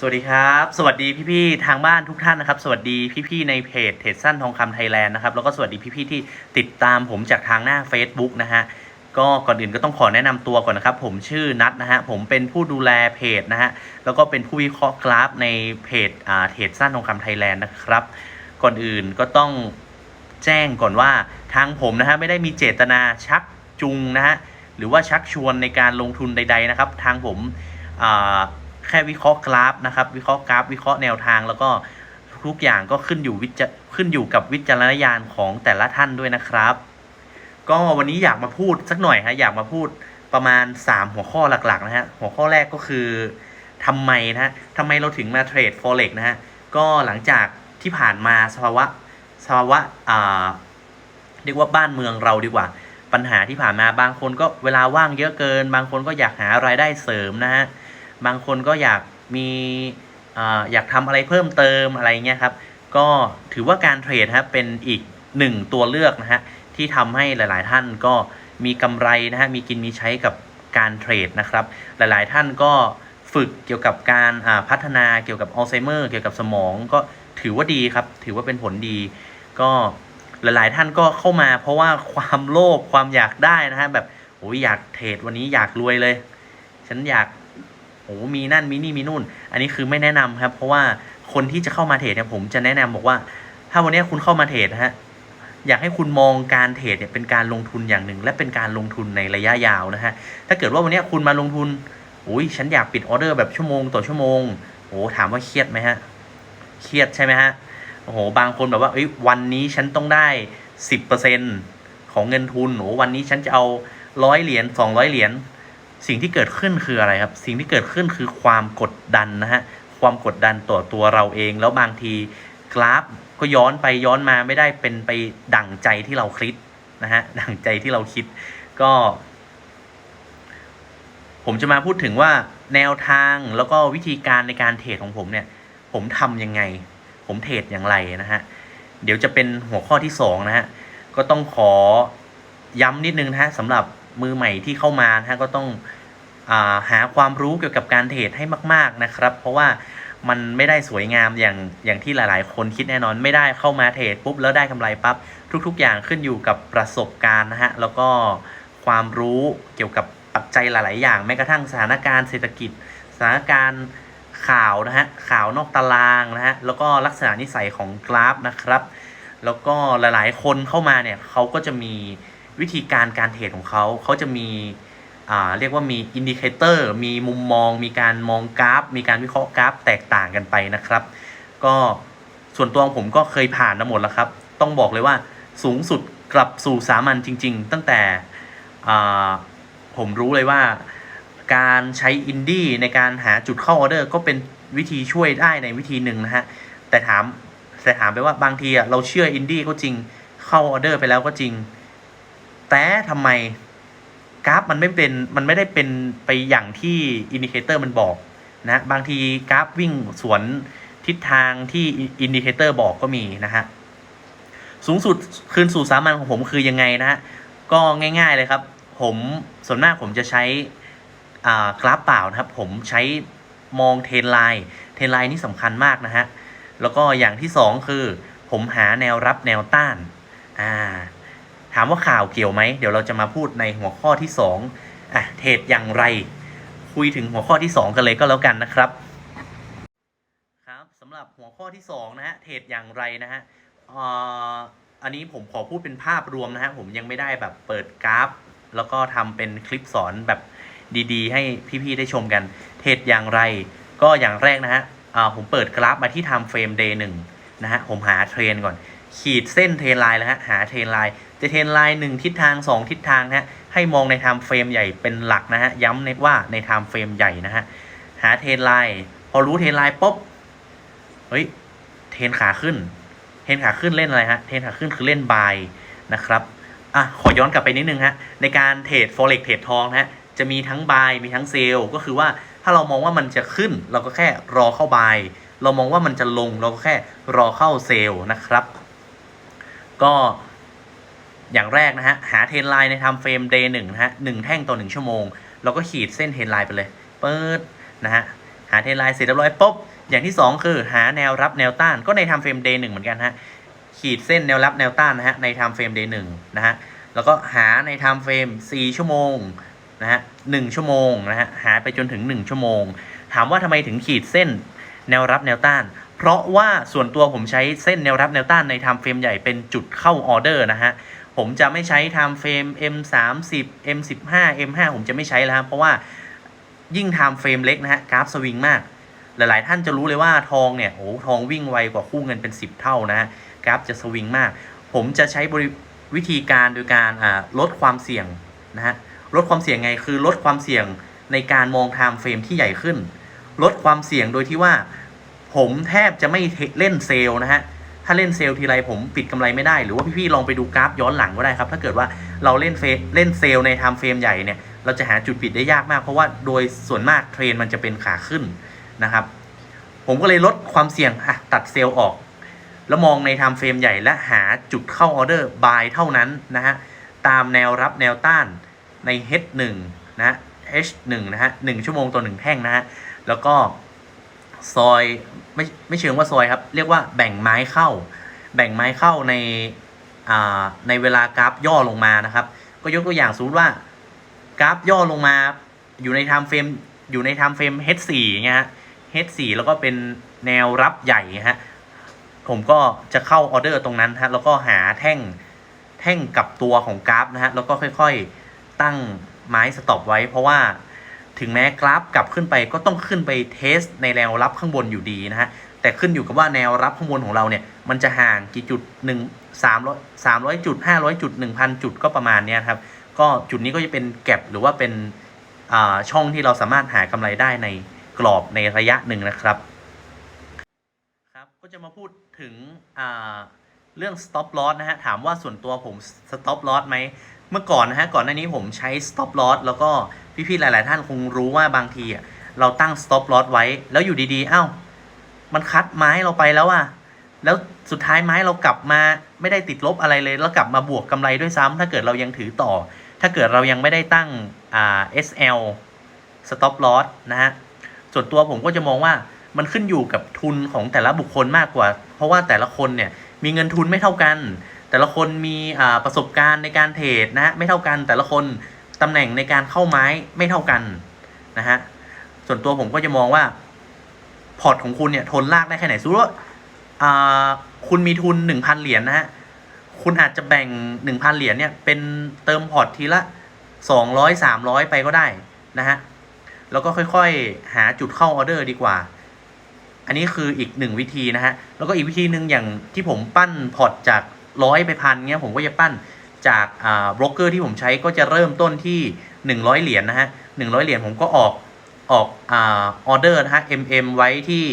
สวัสดีครับ สวัสดีพี่ๆทางบ้านทุกท่านนะครับ สวัสดีพี่ๆในเพจเทรดสั้นทองคำไทยแลนด์นะครับ แล้วก็สวัสดีพี่ๆที่ติดตามผมจากทางหน้า Facebook นะฮะ ก็ก่อนอื่นก็ต้องขอแนะนำตัวก่อนนะครับ ผมชื่อนัทนะฮะ ผมเป็นผู้ดูแลเพจนะฮะ แล้วก็เป็นผู้วิเคราะห์กราฟในเพจอ่าเทรดสั้นทองคำไทยแลนด์นะครับ ก่อนอื่นก็ต้องแจ้งก่อนว่าทางผมนะฮะไม่ได้มีเจตนาชักจูงนะฮะ หรือว่าชักชวนในการลงทุนใด ๆนะครับ ทางผมอ่า แค่วิเคราะห์กราฟนะครับ วิเคราะห์กราฟ วิเคราะห์แนวทาง แล้วก็ทุกอย่างก็ขึ้นอยู่วิจขึ้นอยู่กับวิจารณญาณของแต่ละท่านด้วยนะครับ ก็วันนี้อยากมาพูดสักหน่อยฮะอยากมาพูดประมาณ 3 หัวข้อหลักๆนะฮะหัวข้อแรกก็คือทำไมนะฮะทำไมเราถึงมาเทรด forex นะฮะก็หลังจากที่ผ่านมาสภาวะสภาวะอ่าเรียกว่าบ้านเมืองเราดีกว่า ปัญหาที่ผ่านมาบางคนก็เวลาว่างเยอะเกิน บางคนก็อยากหารายได้เสริมนะฮะ บางคนก็อยากมีออยากทำอะไรเพิ่มเติมอะไรเงี้ยครับ ก็ถือว่าการเทรดฮะเป็นอีกหนึ่งตัวเลือกนะฮะที่ทำให้หลาย ๆ ท่านก็มีกำไรนะฮะมีกินมีใช้กับการเทรดนะครับ หลาย ๆ ท่านก็ฝึกเกี่ยวกับการพัฒนาเกี่ยวกับอัลไซเมอร์เกี่ยวกับสมองก็ถือว่าดีครับ ถือว่าเป็นผลดี ก็หลาย ๆ ท่านก็เข้ามาเพราะว่าความโลภความอยากได้นะฮะแบบโอ้ยอยากเทรดวันนี้อยากรวยเลย ฉันอยาก โอ้มีนั่นมีนี่มีนู่น อันนี้คือไม่แนะนำครับ เพราะว่าคนที่จะเข้ามาเทรดเนี่ยผมจะแนะนำบอกว่า ถ้าวันนี้คุณเข้ามาเทรดนะฮะอยากให้คุณมองการเทรดเนี่ยเป็นการลงทุนอย่างหนึ่ง และเป็นการลงทุนในระยะยาวนะฮะถ้าเกิดว่าวันนี้คุณมาลงทุนอุ้ยฉันอยากปิดออเดอร์แบบชั่วโมงต่อชั่วโมงโอ้ถามว่าเครียดไหมฮะเครียดใช่ไหมฮะโอ้โหบางคนแบบว่าเอ้ยวันนี้ฉันต้องได้สิบเปอร์เซ็นของเงินทุนโอ้วันนี้ฉันจะเอาร้อยเหรียญสองร้อยเหรียญ สิ่งที่เกิดขึ้นคืออะไรครับ สิ่งที่เกิดขึ้นคือความกดดันนะฮะ ความกดดันต่อตัวเราเอง แล้วบางทีกราฟก็ย้อนไปย้อนมาไม่ได้เป็นไปดั่งใจที่เราคิดนะฮะ ดั่งใจที่เราคิด ก็ ผมจะมาพูดถึงว่าแนวทางแล้วก็วิธีการในการเทรดของผมเนี่ย ผมทำยังไง ผมเทรดอย่างไรนะฮะ เดี๋ยวจะเป็นหัวข้อที่สองนะฮะ ก็ต้องขอย้ำนิดนึงนะฮะสำหรับ มือใหม่ที่เข้ามานะฮะก็ต้องอาหาความรู้เกี่ยวกับการเทรดให้มาก ๆนะครับ เพราะว่ามันไม่ได้สวยงามอย่างอย่างที่หลาย ๆ คนคิดแน่นอนไม่ได้เข้ามาเทรดปุ๊บแล้วได้กำไรปั๊บทุก ๆ อย่างขึ้นอยู่กับประสบการณ์นะฮะแล้วก็ความรู้เกี่ยวกับปัจจัยหลาย ๆ อย่างแม้กระทั่งสถานการณ์เศรษฐกิจ สถานการณ์ข่าวนะฮะข่าวนอกตารางนะฮะแล้วก็ลักษณะนิสัยของกราฟนะครับ แล้วก็หลาย ๆ คนเข้ามาเนี่ยเขาก็จะมี วิธีการการเทรดของเขาเขาจะมีเรียกว่ามีอินดิเคเตอร์มีมุมมอง มีการมองกราฟ มีการวิเคราะห์กราฟแตกต่างกันไปนะครับ ก็ส่วนตัวของผมก็เคยผ่านมาหมดแล้วครับ ต้องบอกเลยว่าสูงสุดกลับสู่สามัญจริง ๆ ตั้งแต่ผมรู้เลยว่าการใช้อินดี้ในการหาจุดเข้าออเดอร์ก็เป็นวิธีช่วยได้ในวิธีหนึ่งนะฮะ แต่ถามแต่ถามไปว่าบางทีเราเชื่ออินดี้ก็จริงเข้าออเดอร์ไปแล้วก็จริง แต่ทำไมกราฟมันไม่เป็นมันไม่ได้เป็นไปอย่างที่อินดิเคเตอร์มันบอกนะบางทีกราฟวิ่งสวนทิศทางที่อินดิเคเตอร์บอกก็มีนะฮะสูงสุดคืนสู่สามัญของผมคือยังไงนะฮะก็ง่าย ๆเลยครับ ผมส่วนมากผมจะใช้กราฟเปล่านะครับ ผมใช้มองเทรนไลน์เทรนไลน์นี่สำคัญมากนะฮะแล้วก็อย่างที่สองคือ ผมหาแนวรับแนวต้านอ่า ถามว่าข่าวเกี่ยวไหม เดี๋ยวเราจะมาพูดในหัวข้อที่สองอะเทรดอย่างไร คุยถึงหัวข้อที่สองกันเลยก็แล้วกันนะครับ ครับสำหรับหัวข้อที่สองนะฮะเทรดอย่างไรนะฮะอ่อันนี้ผมขอพูดเป็นภาพรวมนะฮะผมยังไม่ได้แบบเปิดกราฟ แล้วก็ทำเป็นคลิปสอนแบบดีๆ ให้พี่ๆได้ชมกัน เทรดอย่างไร ก็อย่างแรกนะฮะผมเปิดกราฟมาที่ time frame day หนึ่งนะฮะผมหาเทรนก่อน ขีดเส้นเทรนไลน์แล้วฮะหาเทรนไลน์ จะเทรนไลน์หนึ่งทิศทางสองทิศทางนะฮะให้มองใน time frame ใหญ่เป็นหลักนะฮะย้ำในว่าใน time frame ใหญ่นะฮะหาเทรนไลน์พอรู้เทรนไลน์ปุ๊บเฮ้ยเทรนขาขึ้น เทรนขาขึ้นเล่นอะไรฮะเทรนขาขึ้นคือเล่นบายนะครับอะขอย้อนกลับไปนิดนึงฮะในการเทรด forex เทรดทองนะฮะจะมีทั้งบายมีทั้งเซลก็คือว่าถ้าเรามองว่ามันจะขึ้น เราก็แค่รอเข้าบายเรามองว่ามันจะลงเราก็แค่รอเข้าเซลนะครับ ก็ อย่างแรกนะฮะหาเทรนไลน์ในทำเฟรม day หนึ่งนะฮะหนึ่งแท่งต่อหนึ่งชั่วโมง เราก็ขีดเส้นเทรนไลน์ไปเลยเปิดนะฮะหาเทรนไลน์เสร็จเรียบร้อยปุ๊บอย่างที่สองคือหาแนวรับแนวต้านก็ใน time frame day หนึ่งเหมือนกันฮะขีดเส้นแนวรับแนวต้านนะฮะใน time frame day หนึ่งนะฮะแล้วก็หาใน time frame 4ชั่วโมงนะฮะหนึ่งชั่วโมงนะฮะหาไปจนถึง 1 ชั่วโมง ถามว่าทำไมถึงขีดเส้นแนวรับแนวต้าน เพราะว่าส่วนตัวผมใช้เส้นแนวรับแนวต้านใน time frame ใหญ่เป็นจุดเข้าออเดอร์นะฮะ ผมจะไม่ใช้ time frame M 3 0 M 1 5 M 5ผมจะไม่ใช้แล้วครับเพราะว่ายิ่ง time frame เล็กนะฮะกราฟสวิงมาก หลาย ๆ ท่านจะรู้เลยว่าทองเนี่ยโอ้ทองวิ่งไวกว่าคู่เงินเป็น 10 เท่านะฮะกราฟจะสวิงมาก ผมจะใช้บริวิธีการโดยการลดความเสี่ยงนะฮะลดความเสี่ยงไงคือลดความเสี่ยงในการมอง time frame ที่ใหญ่ขึ้น ลดความเสี่ยงโดยที่ว่า ผมแทบจะไม่เล่นเซลล์นะฮะ ถ้าเล่นเซลล์ทีไรผมปิดกำไรไม่ได้ หรือว่าพี่ๆลองไปดูกราฟย้อนหลังก็ได้ครับ ถ้าเกิดว่าเราเล่นเฟเล่นเซลล์ในไทม์เฟรมใหญ่เนี่ยเราจะหาจุดปิดได้ยากมาก เพราะว่าโดยส่วนมากเทรนมันจะเป็นขาขึ้นนะครับ ผมก็เลยลดความเสี่ยงอะตัดเซลล์ออก แล้วมองในไทม์เฟรมใหญ่และหาจุดเข้าออเดอร์บายเท่านั้นนะฮะตามแนวรับแนวต้านใน H1 นะฮะ H1 นะฮะ1ชั่วโมงต่อ1แท่งนะฮะแล้วก็ ซอยไม่ไม่เชิงว่าซอยครับ เรียกว่าแบ่งไม้เข้า แบ่งไม้เข้าในอ่าในเวลากราฟย่อลงมานะครับ ก็ยกตัวอย่างสมมติว่ากราฟย่อลงมาอยู่ในไทม์เฟรมอยู่ในไทม์เฟรม H4 อย่างเงี้ยฮะ H4 แล้วก็เป็นแนวรับใหญ่ฮะผมก็จะเข้าออเดอร์ตรงนั้นฮะแล้วก็หาแท่งแท่งกับตัวของกราฟนะฮะแล้วก็ค่อยๆตั้งไม้สต็อปไว้ เพราะว่า ถึงแม้กราฟกลับขึ้นไปก็ต้องขึ้นไปเทสในแนวรับข้างบนอยู่ดีนะฮะแต่ขึ้นอยู่กับว่าแนวรับข้างบนของเราเนี่ยมันจะห่างกี่จุดหนึ่งสามร้อยสามร้อยจุดห้าร้อยจุดหนึ่งพันจุดก็ประมาณเนี้ยครับก็จุดนี้ก็จะเป็นแก็บหรือว่าเป็นอ่าช่องที่เราสามารถหากำไรได้ในกรอบในระยะหนึ่งนะครับครับก็จะมาพูดถึงอ่าเรื่อง stop loss นะฮะถามว่าส่วนตัวผม stop loss ไหมเมื่อก่อนนะฮะก่อนหน้านี้ผมใช้ stop loss แล้วก็ พี่ๆหลาย ๆ ท่านคงรู้ว่าบางทีอะเราตั้ง stop loss ไว้ แล้วอยู่ดีๆ เอ้า มันคัดไม้เราไปแล้วอะ แล้วสุดท้ายไม้เรากลับมาไม่ได้ติดลบอะไรเลย แล้วกลับมาบวกกำไรด้วยซ้ำถ้าเกิดเรายังถือต่อ ถ้าเกิดเรายังไม่ได้ตั้งอ่า SL stop loss นะฮะ ส่วนตัวผมก็จะมองว่ามันขึ้นอยู่กับทุนของแต่ละบุคคลมากกว่า เพราะว่าแต่ละคนเนี่ยมีเงินทุนไม่เท่ากัน แต่ละคนมีอ่าประสบการณ์ในการเทรดนะฮะไม่เท่ากันแต่ละคน ตำแหน่งในการเข้าไม้ไม่เท่ากันนะฮะส่วนตัวผมก็จะมองว่า พอร์ตของคุณเนี่ยทนลากได้แค่ไหนสมมติว่าอ่าคุณมีทุนหนึ่งพันเหรียญนะฮะคุณอาจจะแบ่งหนึ่งพันเหรียญเนี่ยเป็นเติมพอร์ตทีละสองร้อยสามร้อยไปก็ได้นะฮะแล้วก็ค่อยๆ หาจุดเข้าออเดอร์ดีกว่า อันนี้คืออีกหนึ่งวิธีนะฮะ แล้วก็อีกวิธีหนึ่งอย่างที่ผมปั้นพอร์ตจากร้อยไปพันเงี้ยผมก็จะปั้น จากอ่าบล็อกเกอร์ที่ผมใช้ก็จะเริ่มต้นที่หนึ่งร้อยเหรียญนะฮะหนึ่งร้อยเหรียญผมก็ออกออกอ่าออเดอร์นะฮะ MM ไว้ที่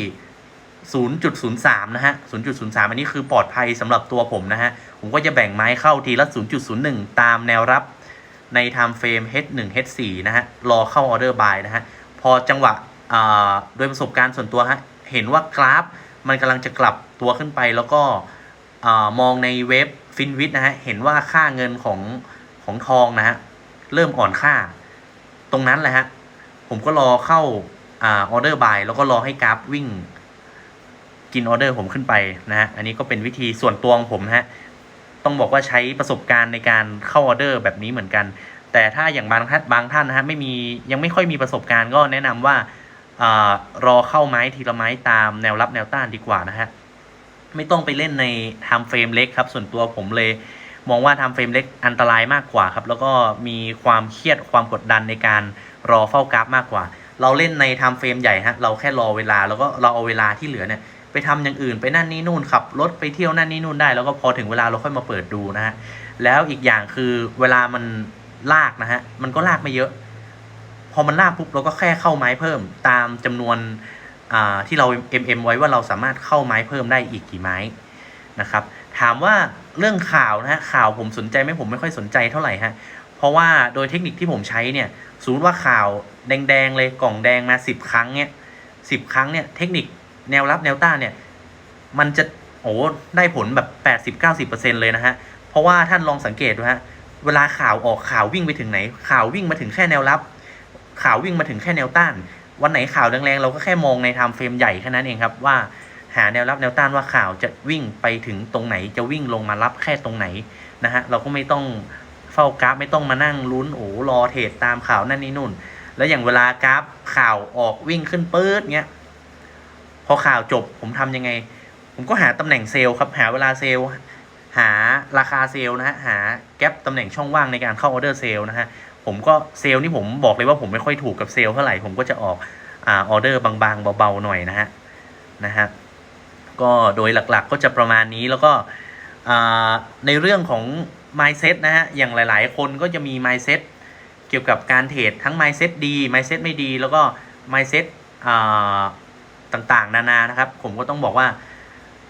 0.03 นะฮะ 0.03 อันนี้คือปลอดภัยสำหรับตัวผมนะฮะ ผมก็จะแบ่งไม้เข้าทีละ 0.01 ตามแนวรับใน time frame H1 H4 นะฮะ รอเข้าออเดอร์บายนะฮะ พอจังหวะโดยประสบการณ์ส่วนตัวฮะ เห็นว่ากราฟมันกำลังจะกลับตัวขึ้นไปแล้วก็อมองในเว็บ ฟินวิทนะฮะเห็นว่าค่าเงินของของทองนะฮะเริ่มอ่อนค่า ตรงนั้นแหละฮะผมก็รอเข้าอ่าออเดอร์บายแล้วก็รอให้กราฟวิ่ง กินออเดอร์ผมขึ้นไปนะฮะอันนี้ก็เป็นวิธีส่วนตัวของผมนะฮะต้องบอกว่าใช้ประสบการณ์ในการเข้าออเดอร์แบบนี้เหมือนกัน แต่ถ้าอย่างบางท่านบางท่านนะฮะไม่มียังไม่ค่อยมีประสบการณ์ก็แนะนำว่าอารอเข้าไม้ทีละไม้ตามแนวรับแนวต้านดีกว่านะฮะ ไม่ต้องไปเล่นในไทม์เฟรมเล็กครับ ส่วนตัวผมเลย มองว่าไทม์เฟรมเล็กอันตรายมากกว่าครับ แล้วก็มีความเครียดความกดดันในการรอเฝ้ากราฟมากกว่า เราเล่นในไทม์เฟรมใหญ่ฮะเราแค่รอเวลาแล้วก็เราเอาเวลาที่เหลือเนี่ยไปทำอย่างอื่นไปนั่นนี่นู่นขับรถไปเที่ยวนั่นนี่นู่นได้ แล้วก็พอถึงเวลาเราค่อยมาเปิดดูนะฮะแล้วอีกอย่างคือเวลามันลากนะฮะมันก็ลากไม่เยอะ พอมันลากปุ๊บเราก็แค่เข้าไม้เพิ่มตามจำนวน ที่เรา MM ไว้ว่าเราสามารถเข้าไม้เพิ่มได้อีกกี่ไม้นะครับถามว่าเรื่องข่าวนะฮะข่าวผมสนใจไหมผมไม่ค่อยสนใจเท่าไหร่ฮะเพราะว่าโดยเทคนิคที่ผมใช้เนี่ยสมมติว่าข่าวแดงๆเลยกล่องแดงมาสิบครั้งเนี่ยสิบครั้งเนี่ยเทคนิคแนวรับแนวต้านเนี่ยมันจะโอ้ได้ผลแบบแปดสิบเก้าสิบเปอร์เซ็นเลยนะฮะเพราะว่าท่านลองสังเกตดูฮะเวลาข่าวออกข่าววิ่งไปถึงไหน ข่าววิ่งมาถึงแค่แนวรับ ข่าววิ่งมาถึงแค่แนวต้าน วันไหนข่าวแรงๆเราก็แค่มองในไทม์เฟรมใหญ่แค่นั้นเองครับว่าหาแนวรับแนวต้านว่าข่าวจะวิ่งไปถึงตรงไหนจะวิ่งลงมารับแค่ตรงไหนนะฮะเราก็ไม่ต้องเฝ้ากราฟไม่ต้องมานั่งลุ้นโอ้รอเทรดตามข่าวนั่นนี่นู่น แล้วอย่างเวลากราฟข่าวออกวิ่งขึ้นปื๊ดเงี้ยพอข่าวจบผมทำยังไง ผมก็หาตำแหน่งเซลล์ครับหาเวลาเซลล์หาราคาเซลล์นะฮะหาแกลบตำแหน่งช่องว่างในการเข้าออเดอร์เซลล์นะฮะ ผมก็เซลล์นี่ผมบอกเลยว่าผมไม่ค่อยถูกกับเซลล์เท่าไหร่ผมก็จะออกอ่าออเดอร์บางๆเบาๆหน่อยนะฮะนะฮะก็โดยหลักๆก็จะประมาณนี้แล้วก็ในเรื่องของ mindset นะฮะอย่างหลายๆ คนก็จะมี mindset เกี่ยวกับการเทรดทั้ง mindset ดี mindset ไม่ดี แล้วก็ mindset ต่างๆ นานานะครับ ผมก็ต้องบอกว่า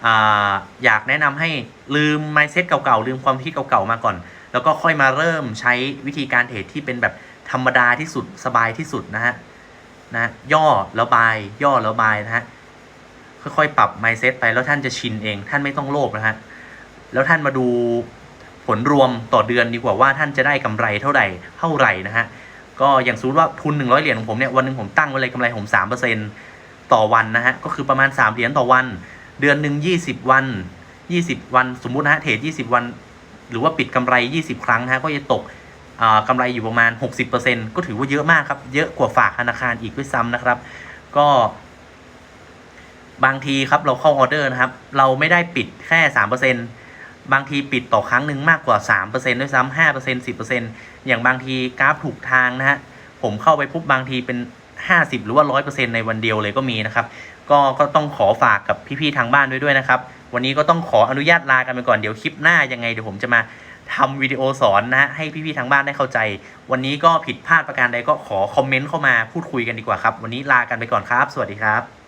อ่าอยากแนะนำให้ลืม mindset เก่าๆลืมความคิดเก่าๆมาก่อน แล้วก็ค่อยมาเริ่มใช้วิธีการเทรดที่เป็นแบบธรรมดาที่สุดสบายที่สุดนะฮะนะย่อแล้วบายย่อแล้วบายนะฮะค่อยๆปรับ mindset ไปแล้วท่านจะชินเอง ท่านไม่ต้องโลภนะฮะแล้วท่านมาดูผลรวมต่อเดือนดีกว่าว่าท่านจะได้กำไรเท่าไหร่เท่าไหร่นะฮะก็อย่างสมมติว่าทุน 100 เหรียญของผมเนี่ยวันหนึ่งผมตั้งไว้เลยกำไรผม3%ต่อวันนะฮะก็คือประมาณ 3 เหรียญต่อวัน เดือนหนึ่ง20 วัน 20 วัน สมมุตินะฮะเทรด20 วัน หรือว่าปิดกำไร 20 ครั้งนะฮะก็จะตกอ่ากำไรอยู่ประมาณ 60%ก็ถือว่าเยอะมากครับ เยอะกว่าฝากธนาคารอีกด้วยซ้ำนะครับ ก็บางทีครับเราเข้าออเดอร์นะครับ เราไม่ได้ปิดแค่สามเปอร์เซ็นบางทีปิดต่อครั้งหนึ่งมากกว่าสามเปอร์เซ็นด้วยซ้ำห้าเปอร์เซ็นสิบเปอย่างบางทีกราฟถูกทางนะฮะผมเข้าไปปุ๊บบางทีเป็นห้าสิบหรือว่าร้อยเปอร์เซ็นในวันเดียวเลยก็มีนะครับ ก็ก็ต้องขอฝากกับพี่ๆทางบ้านด้วยด้วยนะครับ วันนี้ก็ต้องขออนุญาตลากันไปก่อนเดี๋ยวคลิปหน้ายังไงเดี๋ยวผมจะมาทำวิดีโอสอนนะฮะให้พี่ๆทางบ้านได้เข้าใจ วันนี้ก็ผิดพลาดประการใดก็ขอคอมเมนต์เข้ามาพูดคุยกันดีกว่าครับ วันนี้ลากันไปก่อนครับ สวัสดีครับ